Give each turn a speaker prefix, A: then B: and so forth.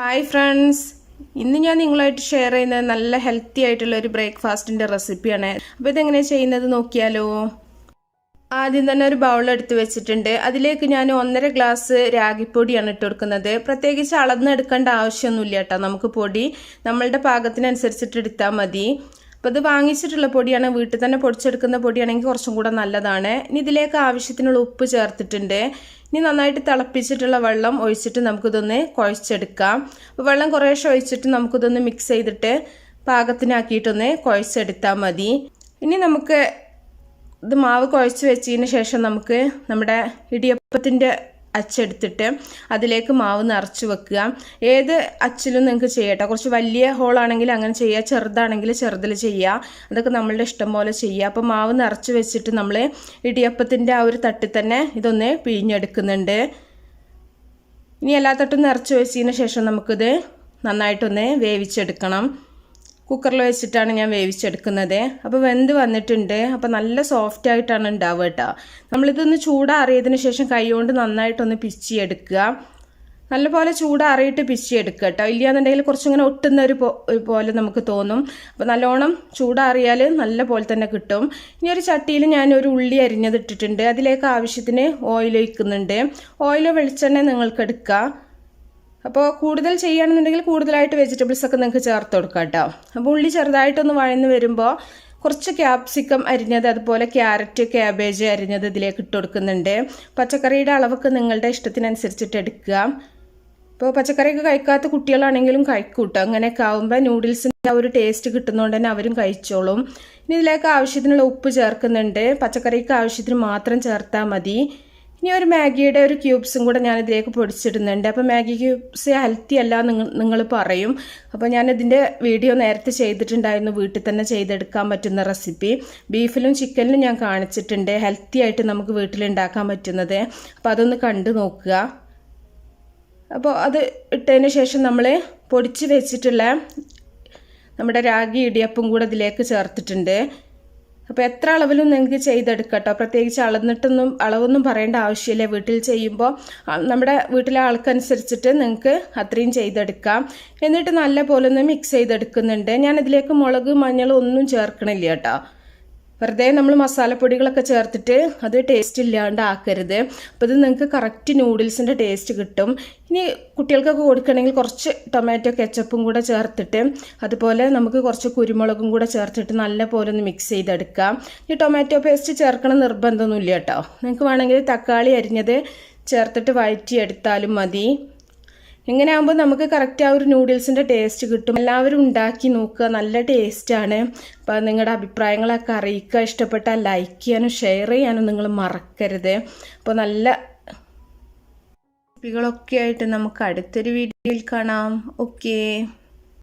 A: Hi friends. ഇന്ന് ഞാൻ നിങ്ങളായിട്ട് ഷെയർ ചെയ്യുന്നത് നല്ല ഹെൽത്തി ആയിട്ടുള്ള ഒരു ബ്രേക്ക്ഫാസ്റ്റിന്റെ റെസിപ്പിയാണ് അപ്പോൾ ഇതെങ്ങനെ ചെയ്യുന്നത് നോക്കിയാലോ? ആദ്യം തന്നെ ഒരു ബൗൾ എടുത്ത് വെച്ചിട്ടുണ്ട്. അതിലേക്ക് ഞാൻ ഒന്നര ഗ്ലാസ് രാഗിപ്പൊടിയാണ് ഇട്ട് കൊടുക്കുന്നത്. പ്രത്യേകിച്ച് അളന്നെടുക്കേണ്ട ആവശ്യമൊന്നുമില്ല കേട്ടോ. നമുക്ക് പൊടി നമ്മളുടെ പാകത്തിനനുസരിച്ചിട്ട് എടുത്താൽ മതി. അപ്പോൾ ഇത് വാങ്ങിച്ചിട്ടുള്ള പൊടിയാണ് വീട്ടിൽ തന്നെ പൊടിച്ചെടുക്കുന്ന പൊടിയാണെങ്കിൽ കുറച്ചും കൂടെ നല്ലതാണ്. ഇനി ഇതിലേക്ക് ആവശ്യത്തിനുള്ള ഉപ്പ് ചേർത്തിട്ടുണ്ട്. ഇനി നന്നായിട്ട് തിളപ്പിച്ചിട്ടുള്ള വെള്ളം ഒഴിച്ചിട്ട് നമുക്കിതൊന്ന് കുഴച്ചെടുക്കാം. അപ്പോൾ വെള്ളം കുറേശ്ശെ ഒഴിച്ചിട്ട് നമുക്കിതൊന്ന് മിക്സ് ചെയ്തിട്ട് പാകത്തിനാക്കിയിട്ടൊന്ന് കുഴച്ചെടുത്താൽ മതി. ഇനി നമുക്ക് ഇത് മാവ് കുഴച്ച് വെച്ചതിന് ശേഷം നമുക്ക് നമ്മുടെ ഇടിയപ്പത്തിന്റെ അച്ചെടുത്തിട്ട് അതിലേക്ക് മാവ് നിറച്ച് വെക്കുക. ഏത് അച്ചിലും നിങ്ങൾക്ക് ചെയ്യട്ടോ. കുറച്ച് വലിയ ഹോളാണെങ്കിൽ അങ്ങനെ ചെയ്യുക ചെറുതാണെങ്കിൽ ചെറുതിൽ ചെയ്യുക. അതൊക്കെ നമ്മളുടെ ഇഷ്ടം പോലെ ചെയ്യുക. അപ്പോൾ മാവ് നിറച്ച് വെച്ചിട്ട് നമ്മൾ ഇടിയപ്പത്തിന്റെ ആ ഒരു തട്ടിൽ തന്നെ ഇതൊന്ന് പിഴിഞ്ഞെടുക്കുന്നുണ്ട്. ഇനി എല്ലാ തട്ടും നിറച്ച് വെച്ചതിന് ശേഷം നമുക്കിത് നന്നായിട്ടൊന്ന് വേവിച്ചെടുക്കണം. കുക്കറിൽ വെച്ചിട്ടാണ് ഞാൻ വേവിച്ചെടുക്കുന്നത്. അപ്പോൾ വെന്ത് വന്നിട്ടുണ്ട്. അപ്പോൾ നല്ല സോഫ്റ്റ് ആയിട്ടാണ് ഉണ്ടാവുക കേട്ടോ. നമ്മളിതൊന്ന് ചൂടാറിയതിന് ശേഷം കൈകൊണ്ട് നന്നായിട്ടൊന്ന് പിച്ചിയെടുക്കുക. നല്ലപോലെ ചൂടാറിയിട്ട് പിച്ചിയെടുക്കുക കേട്ടോ. ഇല്ലയെന്നുണ്ടെങ്കിൽ കുറച്ചിങ്ങനെ ഒട്ടുന്ന ഒരു പോലെ നമുക്ക് തോന്നും. അപ്പോൾ നല്ലോണം ചൂടാറിയാൽ നല്ല പോലെ തന്നെ കിട്ടും. ഇനി ഒരു ചട്ടിയിൽ ഞാൻ ഒരു ഉള്ളി അരിഞ്ഞതിട്ടിട്ടുണ്ട്. അതിലേക്ക് ആവശ്യത്തിന് ഓയിൽ ഒഴിക്കുന്നുണ്ട്. ഓയിലോ വെളിച്ചെണ്ണ നിങ്ങൾക്ക് എടുക്കുക അപ്പോൾ കൂടുതൽ ചെയ്യുകയാണെന്നുണ്ടെങ്കിൽ കൂടുതലായിട്ട് വെജിറ്റബിൾസ് ഒക്കെ നിങ്ങൾക്ക് ചേർത്ത് കൊടുക്കാം കേട്ടോ. അപ്പോൾ ഉള്ളി ചെറുതായിട്ടൊന്ന് വഴന്ന് വരുമ്പോൾ കുറച്ച് ക്യാപ്സിക്കം അരിഞ്ഞത് അതുപോലെ ക്യാരറ്റ് ക്യാബേജ് അരിഞ്ഞത് ഇതിലേക്ക് ഇട്ട് കൊടുക്കുന്നുണ്ട്. പച്ചക്കറിയുടെ അളവൊക്കെ നിങ്ങളുടെ ഇഷ്ടത്തിനനുസരിച്ചിട്ട് എടുക്കുക. ഇപ്പോൾ പച്ചക്കറിയൊക്കെ കഴിക്കാത്ത കുട്ടികളാണെങ്കിലും കഴിക്കൂട്ടോ അങ്ങനെയൊക്കെ ആകുമ്പോൾ നൂഡിൽസിന്റെ ആ ഒരു ടേസ്റ്റ് കിട്ടുന്നതുകൊണ്ട് തന്നെ അവരും കഴിച്ചോളും. ഇനി ഇതിലേക്ക് ആവശ്യത്തിനുള്ള ഉപ്പ് ചേർക്കുന്നുണ്ട്. പച്ചക്കറിക്ക് ആവശ്യത്തിന് മാത്രം ചേർത്താൽ മതി. ഇനി ഒരു മാഗിയുടെ ഒരു ക്യൂബ്സും കൂടെ ഞാൻ ഇതിലേക്ക് പൊടിച്ചിടുന്നുണ്ട്. അപ്പോൾ മാഗി ക്യൂബ്സ് ഹെൽത്തി അല്ല നിങ്ങൾ പറയും. അപ്പോൾ ഞാൻ ഇതിന്റെ വീഡിയോ നേരത്തെ ചെയ്തിട്ടുണ്ടായിരുന്നു. വീട്ടിൽ തന്നെ ചെയ്തെടുക്കാൻ പറ്റുന്ന റെസിപ്പി. ബീഫിലും ചിക്കനിലും ഞാൻ കാണിച്ചിട്ടുണ്ട്. ഹെൽത്തി ആയിട്ട് നമുക്ക് വീട്ടിലുണ്ടാക്കാൻ പറ്റുന്നത്. അപ്പോൾ അതൊന്ന് കണ്ടു നോക്കുക. അപ്പോൾ അത് ഇട്ടതിന് ശേഷം നമ്മൾ പൊടിച്ച് വെച്ചിട്ടുള്ള നമ്മുടെ രാഗി ഇടിയപ്പും കൂടെ ഇതിലേക്ക് ചേർത്തിട്ടുണ്ട്. അപ്പോൾ എത്ര അളവിലും നിങ്ങൾക്ക് ചെയ്തെടുക്കട്ടോ? പ്രത്യേകിച്ച് അളന്നിട്ടൊന്നും അളവൊന്നും പറയേണ്ട ആവശ്യമില്ല. വീട്ടിൽ ചെയ്യുമ്പോൾ നമ്മുടെ വീട്ടിലെ ആൾക്കനുസരിച്ചിട്ട് നിങ്ങൾക്ക് അത്രയും ചെയ്തെടുക്കാം. എന്നിട്ട് നല്ല പോലെ ഒന്ന് മിക്സ് ചെയ്തെടുക്കുന്നുണ്ട്. ഞാൻ ഇതിലേക്ക് മുളക് മഞ്ഞൾ ഒന്നും ചേർക്കണില്ല കേട്ടോ. വെറുതെ നമ്മൾ മസാലപ്പൊടികളൊക്കെ ചേർത്തിട്ട് അത് ടേസ്റ്റ് ഇല്ലാണ്ട് ആക്കരുത് അപ്പോൾ ഇത് നിങ്ങൾക്ക് കറക്റ്റ് നൂഡിൽസിന്റെ ടേസ്റ്റ് കിട്ടും. ഇനി കുട്ടികൾക്കൊക്കെ കൊടുക്കണമെങ്കിൽ കുറച്ച് ടൊമാറ്റോ കെച്ചപ്പും കൂടെ ചേർത്തിട്ട് അതുപോലെ നമുക്ക് കുറച്ച് കുരുമുളകും കൂടെ ചേർത്തിട്ട് നല്ല പോലെ ഒന്ന് മിക്സ് ചെയ്തെടുക്കാം. ഈ ടൊമാറ്റോ പേസ്റ്റ് ചേർക്കണം നിർബന്ധമൊന്നുമില്ല കേട്ടോ. നിങ്ങൾക്ക് വേണമെങ്കിൽ തക്കാളി അരിഞ്ഞത് ചേർത്തിട്ട് വഴറ്റിയെടുത്താലും മതി. ഇങ്ങനെ ആകുമ്പോൾ നമുക്ക് കറക്റ്റ് ആ ഒരു നൂഡിൽസിന്റെ ടേസ്റ്റ് കിട്ടും. എല്ലാവരും ഉണ്ടാക്കി നോക്കുക. നല്ല ടേസ്റ്റാണ് അപ്പോൾ നിങ്ങളുടെ അഭിപ്രായങ്ങളൊക്കെ അറിയിക്കുക. ഇഷ്ടപ്പെട്ടാൽ ലൈക്ക് ചെയ്യാനും ഷെയർ ചെയ്യാനും നിങ്ങൾ മറക്കരുത്. അപ്പോൾ നല്ല റെസിപ്പികളൊക്കെ ആയിട്ട് നമുക്ക് അടുത്തൊരു വീഡിയോയിൽ കാണാം. ഓക്കേ